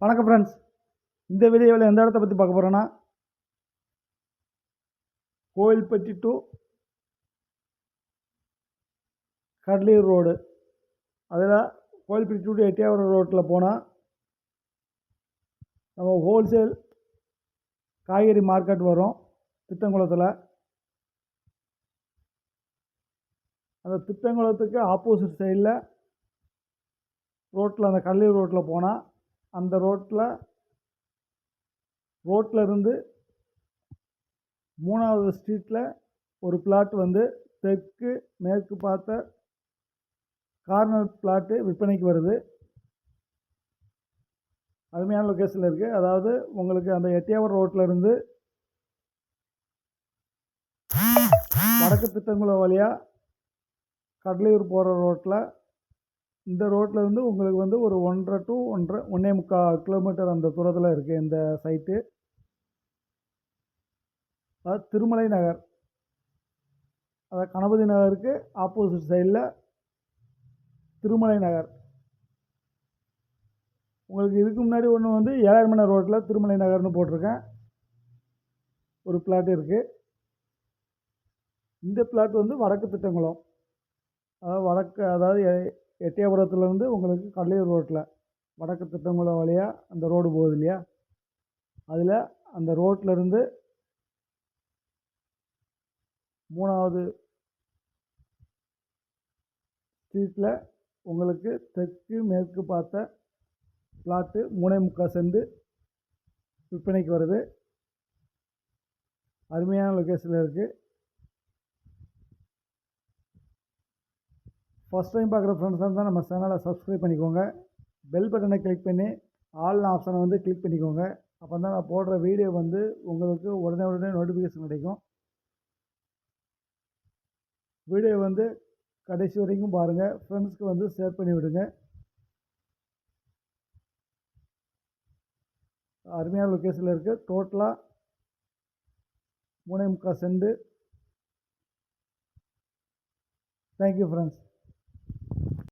வணக்கம் ஃப்ரெண்ட்ஸ் இந்த வீடியோவில் எந்த இடத்த பற்றி பார்க்க போகிறோன்னா கோயில்பட்டி டு கடலூர் ரோடு அதில் கோயில்பட்டி டு எட்டியாவரம் ரோட்டில் போனால் நம்ம ஹோல்சேல் காய்கறி மார்க்கெட் வரும் திட்டங்குளத்தில். அந்த திட்டங்குளத்துக்கு ஆப்போசிட் சைடில் ரோட்டில் அந்த கடலூர் ரோட்டில் போனால் அந்த ரோட்டில் ரோட்டில் இருந்து மூணாவது ஸ்ட்ரீட்டில் ஒரு பிளாட் வந்து தெற்கு மேற்கு பார்த்த கார்னர் பிளாட்டு விற்பனைக்கு வருது. அருமையான லொக்கேஷனில் இருக்குது அதாவது உங்களுக்கு அந்த எட்டியாவர் ரோட்டில் இருந்து வடக்கு திட்டங்குளம் வழியாக கடலூர் போகிற ரோட்டில் இந்த ரோட்டில் இருந்து உங்களுக்கு வந்து ஒரு ஒன்றரை டு ஒன்றரை ஒன்றே முக்கால் கிலோமீட்டர் அந்த தூரத்தில் இருக்குது இந்த சைட்டு அதாவது திருமலை நகர். அதாவது கணபதி நகருக்கு ஆப்போசிட் சைடில் திருமலை நகர். உங்களுக்கு இதுக்கு முன்னாடி ஒன்று வந்து ஏழாயிரம் மணி ரோட்டில் திருமலை நகர்னு போட்டிருக்கேன். ஒரு பிளாட் இருக்குது இந்த பிளாட் வந்து வடக்கு திட்டங்குளம். அதாவது வடக்கு அதாவது எட்டயபுரத்துலேருந்து உங்களுக்கு கடலூர் ரோட்டில் வடக்கு திட்டங்குளம் வழியாக அந்த ரோடு போகுது இல்லையா? அதில் அந்த ரோட்டில் இருந்து மூணாவது ஸ்ட்ரீட்டில் உங்களுக்கு தெற்கு மேற்கு பார்த்த பிளாட்டு மூணே முக்கால் செண்டு விற்பனைக்கு வருது. அருமையான லொக்கேஷனில் இருக்குது ஃபஸ்ட் டைம் பார்க்குற ஃப்ரெண்ட்ஸ் இருந்தால் நம்ம சேனலை சப்ஸ்கிரைப் பண்ணிக்கோங்க. பெல் பட்டனை கிளிக் பண்ணி ஆல் ஆப்ஷனை வந்து கிளிக் பண்ணிக்கோங்க. அப்போ தான் நான் போடுற வீடியோ வந்து உங்களுக்கு உடனே உடனே நோட்டிஃபிகேஷன் கிடைக்கும். வீடியோ வந்து கடைசி வரைக்கும் பாருங்கள் ஃப்ரெண்ட்ஸ்க்கு வந்து ஷேர் பண்ணி விடுங்க. அருமையான லொக்கேஷனில் இருக்குது டோட்டலாக மூணே முக்கால் செண்டு தேங்க்யூ ஃப்ரெண்ட்ஸ்